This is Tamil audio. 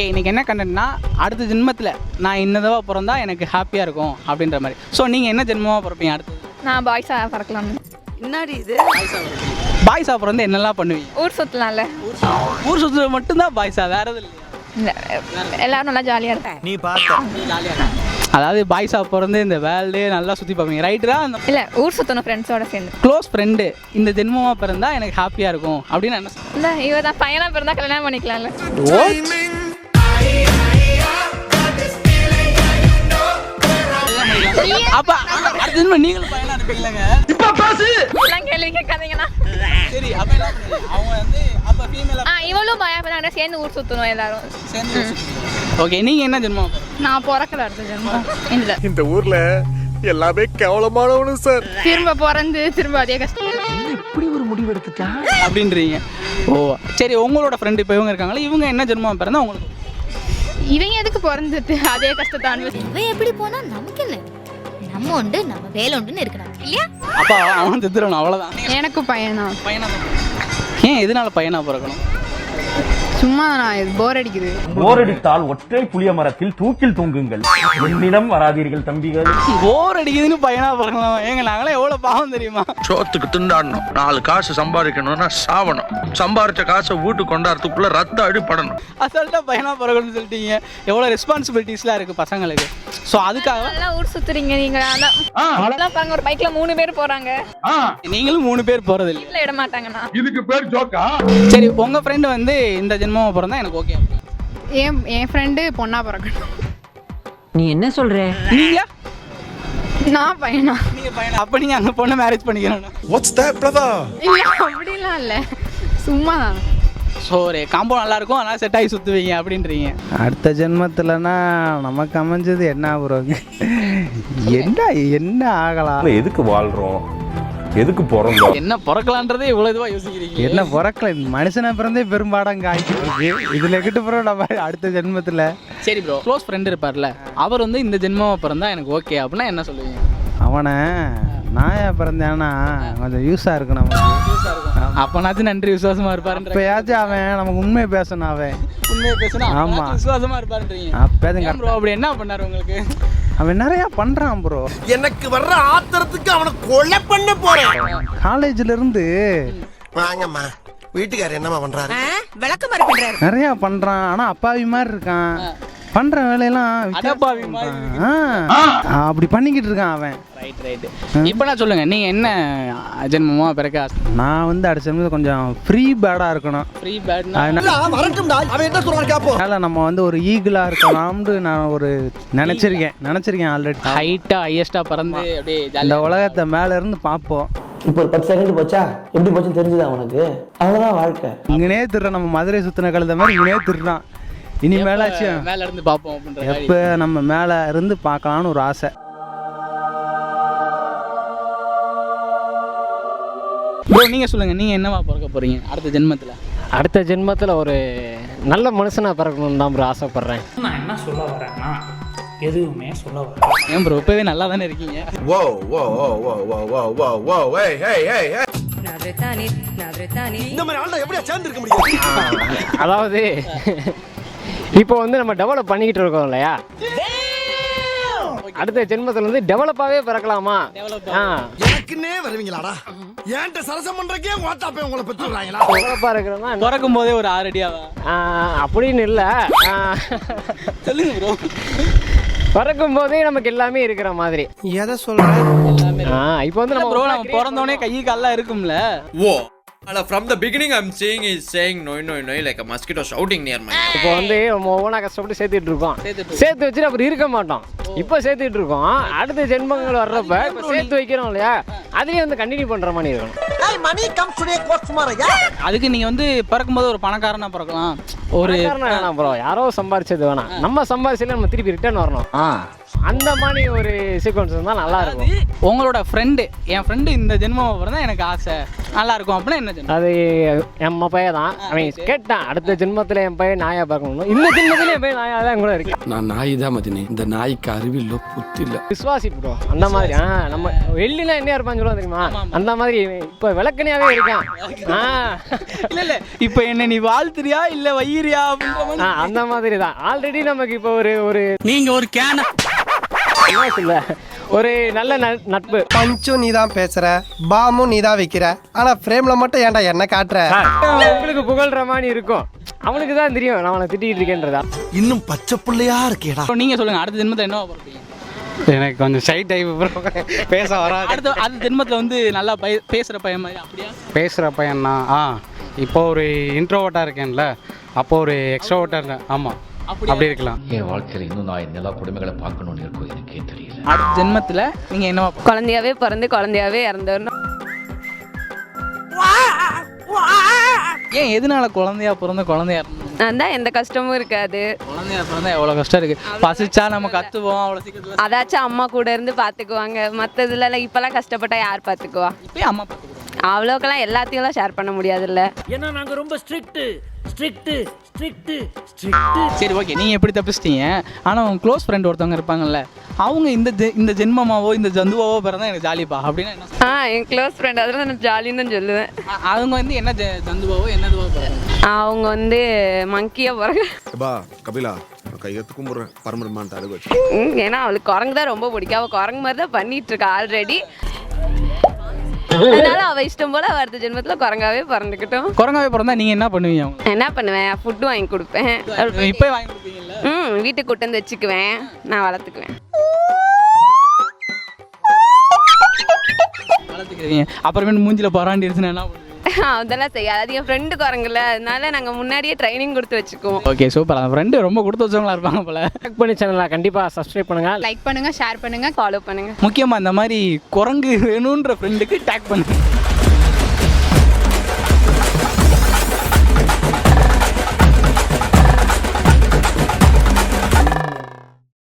ஓகே இன்னைக்கு என்ன கண்டென்ட்னா அடுத்த ஜென்மத்தில் நான் இன்னதவா பிறந்தா எனக்கு ஹாப்பியாக இருக்கும் அப்படின்ற மாதிரி. ஸோ நீங்கள் என்ன ஜென்மமாக பிறப்பீங்க அடுத்தது? நான் பாய்ஸாக பறக்கலாம். என்னடி இது? பாய்ஸாக பிறந்து என்னெல்லாம் பண்ணுவீங்க? ஊர் சுற்றலாம்ல ஊர் சுற்றுறது மட்டும்தான் பாய்ஸா வேற எதுவும் இல்லை எல்லாரும் நல்லா ஜாலியாக இருப்பேன். நீ பார்த்த அதாவது பாய்ஸாக பிறந்து இந்த வேர்ல்டே நல்லா சுற்றி பார்ப்பீங்க. ரைட்டரா இல்லை ஊர் சுற்றணும் ஃப்ரெண்ட்ஸோட சேர்ந்து. க்ளோஸ் ஃப்ரெண்டு இந்த ஜென்மமாக பிறந்தா எனக்கு ஹாப்பியாக இருக்கும். அப்படின்னு என்ன? இல்லை இவ தான் பையனாக பிறந்தா கல்யாணம் பண்ணிக்கலாம்ல. அப்ப அடுத்த ஜென்மம் நீங்களும் பையனா இருப்பீங்களங்க? எல்லாம் கேள்வி கேட்காதீங்கண்ணா. சரி அப்ப என்ன அவங்க வந்து அப்ப ஃபீமேல ஆ இவளும் சேர்ந்து ஊர் சுற்றணும் எல்லாரும். சேர்ந்து ஓகே நீங்க என்ன ஜென்மம் நான் பிறக்கல அடுத்த ஜென்மம் இல்லை இந்த ஊர்ல எல்லாமே கேவலமானவனு சார். திரும்ப பிறந்து திரும்ப அதே கஷ்டம். அப்படின்றீங்க. ஓ சரி உங்களோட ஃப்ரெண்டு இப்போ இவங்க இருக்காங்களா? இவங்க என்ன ஜென்மம் பிறந்தா உங்களுக்கு? இவங்க எதுக்கு பிறந்தது? அதே கஷ்டத்தை அனுபவிச்சு. அவன் எப்படி போனா நமக்கு என்ன? நம்ம உண்டு நம்ம வேலை உண்டுன்னு இருக்கணும் இல்லையா? அப்பா அவன் தித்துறணும் அவ்வளோதான் எனக்கு பையனா பையனா ஏன் எதனால பையனா பிறக்கணும்? சும்மா நான் இது போர் அடிக்குது. போரடித்தால் ஒற்றை புளிய மரத்தில் தூக்கில் தூங்குங்கள். என்னிடம் வராதீர்கள் தம்பிகள். போர் அடிக்குதுன்னு பையனா பிறக்கலாம். ஏங்க நாங்களாம் எவ்வளோ பாவம் தெரியுமா? சோத்துக்கு திண்டாடணும். நாலு காசு சம்பாதிக்கணும்னா சாவணும். சம்பாரிச்ச காசை வீட்டுக்கு கொண்டாடுறதுக்குள்ள ரத்த அடிப்படணும் அசால்ட்டாக பையனா பிறக்கணும்னு சொல்லிட்டீங்க. எவ்வளோ ரெஸ்பான்சிபிலிட்டிஸ்லாம் இருக்குது பசங்களுக்கு. ஸோ அதுக்காக நல்லா ஊர் சுத்துறீங்க நீங்க. அதான் அதெல்லாம் பாருங்க ஒரு பைக்ல மூணு பேர் போறாங்க. நீங்களும் மூணு பேர் போகிறது இல்லை விட மாட்டாங்கண்ணா இதுக்கு பேர் ஜோக்கா? சரி உங்கள் ஃப்ரெண்டு வந்து இந்த ஜென்மமாக பிறந்தா எனக்கு ஓகே என் என் ஃப்ரெண்டு பொண்ணா பிறக்கணும். நீ என்ன சொல்ற? நீங்களா? நான் பையனா? நீங்கள் பையனா? அப்போ நீங்கள் அந்த பொண்ணை மேரேஜ் பண்ணிக்கிறேன் வாட்ஸ் தட் பிரதர் இல்ல அப்படிலாம் இல்ல. சும்மா தான் ஸோ ஒரு காம்போ நல்லா இருக்கும் அதனால் செட் ஆகி சுற்றுவீங்க அப்படின்றீங்க. அடுத்த ஜென்மத்திலனா நமக்கு அமைஞ்சது என்ன ப்ரோ என்ன என்ன ஆகலாம்? எதுக்கு வாழ்றோம்? எதுக்கு பிறந்தோம் என்ன பிறக்கலான்றதே இவ்வளோ இதுவாக யோசிக்கிறீங்க? என்ன பிறக்கல? மனுஷனை பிறந்தே பெரும்பாடம் காய்க்கு இதுல கிட்ட பிறகு நம்ம அடுத்த ஜென்மத்துல. சரி ப்ரோ க்ளோஸ் ஃப்ரெண்ட் இருப்பார்ல அவர் வந்து இந்த ஜென்மமாக பிறந்தா எனக்கு ஓகே அப்படின்னா என்ன சொல்லுவீங்க? அவனை நாயா பிறந்தேன்னா கொஞ்சம் யூஸா இருக்கும் நமக்கு அப்பனாச்சும் நன்றி விசுவாசமா இருப்பாருன்ற இப்பயாச்சும் அவன் நமக்கு உண்மையை பேசணும் அவன். உண்மையை பேசினா ஆமா. விசுவாசமா இருப்பாருன்றீங்க. ஏன் ப்ரோ அப்படி என்ன பண்ணாரு உங்களுக்கு? அவன் நிறைய பண்றான் ப்ரோ எனக்கு வர்ற ஆத்திரத்துக்கு அவனை கொலை பண்ண போறேன். காலேஜ்ல இருந்து வாங்கம்மா வீட்டுக்காரர் என்னம்மா பண்றாரு? விளக்க மாதிரி பண்றாரு. நிறைய பண்றான். ஆனா அப்பாவி மாதிரி இருக்கான். பண்ற வேலையெல்லாம் அப்படி பண்ணிக்கிட்டு இருக்கான் அவன். ரைட் ரைட் இப்போ நான் சொல்லுங்க நீங்க என்ன ஜென்மமா பிறக்க நான் வந்து அடுத்த ஜென்மத்துல கொஞ்சம் ஃப்ரீ பேடா இருக்கணும். ஃப்ரீ பேட்னா அதனால நம்ம வந்து ஒரு ஈகிளா இருக்கலாம்னு நான் ஒரு நினைச்சிருக்கேன். நினைச்சிருக்கேன் ஆல்ரெடி ஹைட்டா ஹையஸ்டா பறந்து அப்படியே இந்த உலகத்தை மேல இருந்து பார்ப்போம். இப்போ ஒரு பத்து செகண்ட் போச்சா? எப்படி போச்சுன்னு தெரிஞ்சுதா உனக்கு? அவ்வளோதான் வாழ்க்கை. இங்கனே திருற நம்ம மதுரை சுத்தின கழுத மாதிரி இங்கனே திருறான் இனிமேலாச்சும் மேல இருந்து மாதிரி. எப்போ நம்ம மேல இருந்து பார்க்கலாம்னு ஒரு ஆசை. ப்ரோ நீங்க சொல்லுங்க நீங்க என்னவா பிறக்க போறீங்க அடுத்த ஜென்மத்துல? அடுத்த ஜென்மத்தில் ஒரு நல்ல மனுஷனாக பிறக்கணும்னு தான் ப்ரோ ஆசைப்பட்றேன். நான் என்ன சொல்ல வரேன்னா எதுவுமே சொல்ல வரேன் ஏன் ப்ரோ இப்பவே நல்லா தானே இருக்கீங்க? Whoa whoa whoa whoa whoa whoa whoa whoa hey hey hey hey. இந்த மாதிரி ஆள்லாம் எப்படியா சேர்ந்து இருக்க முடியும்? அதாவது இப்போ வந்து நம்ம டெவலப் பண்ணிக்கிட்டு இருக்கோம் இல்லையா? அடுத்த ஜென்மத்தில் வந்து டெவலப்பாகவே பிறக்கலாமா? எனக்குன்னே வருவீங்களாடா. ஏன்ட்ட சரசம் பண்றக்கே ஓட்டாப்பே உங்களை பெற்றுறாங்களா டெவலப்பாக இருக்கிறோம்னா பிறக்கும் போதே ஒரு ஆறடியாவா அப்படின்னு இல்லை. சொல்லுங்க ப்ரோ பிறக்கும் போதே நமக்கு எல்லாமே இருக்கிற மாதிரி. எதை சொல்ற? ஆ இப்போ வந்து நம்ம பிறந்தோடனே கை கால்லாம் இருக்கும்ல. Whoa. From the beginning, I'm seeing is saying no, no, no, like a mosquito shouting near my. இப்போ வந்து ஒவ்வொன்றா கஷ்டப்பட்டு சேர்த்துட்டு இருக்கோம். சேர்த்து வச்சுட்டு அப்புறம் இருக்க மாட்டோம். இப்போ சேர்த்துட்டு இருக்கோம். அடுத்த ஜென்மங்கள் வர்றப்ப இப்போ சேர்த்து வைக்கிறோம் இல்லையா? அதையும் வந்து கண்டினியூ பண்ற மாதிரி இருக்கணும். மணி கம் டுடே கோர்ஸ் மாரையா அதுக்கு நீங்க வந்து பிறக்கும் போது ஒரு பணக்காரனா பிறக்கலாம். ஒரு வேணாம் ப்ரோ யாரோ சம்பாரிச்சது வேணாம். நம்ம சம்பாரிச்சதுல நம்ம திருப்பி ரிட்டர்ன் வரணும். அந்த மாதிரி ஒரு சீக்வன்ஸ் இருந்தால் நல்லா இருக்கும். உங்களோட ஃப்ரெண்டு என் ஃப்ரெண்டு இந்த ஜென்மம் பிறந்தா எனக்கு ஆசை. நல்லா இருக்கும் அப்படின்னா என்ன அது என் பையன் தான் அவன் கேட்டான் அடுத்த ஜென்மத்தில் என் பையன் நாயா பார்க்கணும் இந்த ஜென்மத்தில் என் பையன் நாயா தான் கூட இருக்கு? நான் நாய் தான் மதினி. இந்த நாய்க்கு அறிவில்ல புத்தி இல்ல விசுவாசிப்போம் அந்த மாதிரி ஆ நம்ம வெள்ளினா என்ன இருப்பான்னு சொல்லுவோம் தெரியுமா? அந்த மாதிரி இப்போ விளக்கணையாவே இருக்கான். ஆ இல்ல இல்ல. இப்போ என்ன நீ வாழ்த்துறியா இல்ல அப்படின்ற ஆ, அந்த மாதிரி தான் ஆல்ரெடி நமக்கு இப்போ ஒரு ஒரு நீங்க ஒரு கேன சொல்ல? ஒரு நல்ல நட்- நட்பு. பஞ்சும் நீ தான் பேசுற பாமும் நீ தான் வைக்கிற ஆனா ஃப்ரேம்ல மட்டும் ஏன்டா என்ன காட்டுற? உங்களுக்கு புகழ்ற மாதிரி இருக்கும். அவனுக்கு தான் தெரியும் நான் அவனை திட்டிகிட்டு இருக்கேன்றதா. இன்னும் பச்சை பிள்ளையா இருக்கேடா. நீங்க சொல்லுங்க அடுத்த ஜென்மத்துல என்ன பிறப்பீங்க எனக்கு கொஞ்சம் ஷை டைப் பேச வராது. அடுத்த அடுத்த ஜென்மத்துல வந்து நல்லா பய- பேசுற பையன் மாதிரி அப்படியா? பேசுகிற பையனா ஆ இப்போ ஒரு இன்ட்ரோவர்ட்டாக இருக்கேன்ல. அப்போ ஒரு எக்ஸ்ட்ரோவர்ட்டாக இருந்தேன் ஆமாம் அப்படி இருக்கலாம். என் வாழ்க்கையில இன்னும் நான் எல்லா கொடுமைகளை பார்க்கணும்னு இருக்கும் எனக்கே தெரியல. அடுத்த ஜென்மத்துல நீங்க என்னவா குழந்தையாவே பிறந்து குழந்தையாவே இறந்துடணும் ஏன் எதனால குழந்தையா பிறந்த குழந்தையா தான் எந்த கஷ்டமும் இருக்காது. குழந்தையா பிறந்தா எவ்வளவு கஷ்டம் இருக்கு? பசிச்சா நம்ம கத்துவோம் அவ்வளவு சீக்கிரத்துல அதாச்சும் அம்மா கூட இருந்து பார்த்துக்குவாங்க மற்றதுல இப்போல்லாம் கஷ்டப்பட்டா யார் பார்த்துக்குவா இப்பயே அம்மா பார்த்துக்கிறோம் அவ்வளோக்கெல்லாம் எல்லாத்தையும் ஷேர் பண்ண முடியாதுல்ல. ஏன்னா நாங்க ரொம்ப ஸ்ட்ரிக்ட் ஸ்ட்ரிக்ட் ஸ்ட்ரிக்ட் சரி ஓகே நீங்க எப்படி தப்பிச்சிட்டீங்க? ஆனா உங்க க்ளோஸ் ஃப்ரெண்ட் ஒருத்தவங்க இருப்பாங்கல்ல அவங்க இந்த ஜெ- இந்த ஜென்மமாவோ இந்த ஜந்துவாவோ பிறந்தா எனக்கு ஜாலிப்பா அப்படின்னா என்ன ஆ என் க்ளோஸ் ஃப்ரெண்ட் அதெல்லாம் நான் ஜாலின்னு தான் சொல்லுவேன். அ- அவங்க வந்து என்ன ஜெ- ஜந்துவாவோ என்னதுவோ பிறந்தாங்க அவங்க வந்து மங்கியாக பிறகு பா கபிலா கையெழுத்து கும்பிடுறேன் பரமரமான் அருகு வச்சு. ஏன்னா அவளுக்கு குரங்கு தான் ரொம்ப பிடிக்கும். அவள் குரங்கு மாதிரி தான் பண்ணிட்டு இருக்கா ஆல்ரெடி அதனால அவ இஷ்டம் போல வருது ஜென்மத்துல குரங்காவே பிறந்துக்கிட்டோம். குரங்காவே பிறந்தா நீங்க என்ன பண்ணுவீங்க அவங்க? என்ன பண்ணுவேன்? ஃபுட்டு வாங்கி கொடுப்பேன். இப்போ வாங்கி கொடுப்பீங்கல்ல? ம் வீட்டுக்கு கூட்டு வந்து வச்சுக்குவேன். நான் வளர்த்துக்குவேன். வளர்த்துக்கிறீங்க. அப்புறமேட்டு மூஞ்சில பராண்டிருச்சுன்னா என்ன அதெல்லாம் செய்யாது. அது என் ஃப்ரெண்டு குரங்குல. அதனால நாங்கள் முன்னாடியே ட்ரைனிங் கொடுத்து வச்சுக்குவோம். ஓகே சூப்பர் அந்த ஃப்ரெண்டு ரொம்ப கொடுத்து வச்சவங்களா இருப்பாங்க போல. லைக் பண்ணி சேனலை கண்டிப்பாக சப்ஸ்கிரைப் பண்ணுங்க. லைக் பண்ணுங்க ஷேர் பண்ணுங்க ஃபாலோ பண்ணுங்க. முக்கியமா இந்த மாதிரி குரங்கு வேணுன்ற ஃப்ரெண்டுக்கு டேக் பண்ணுங்க.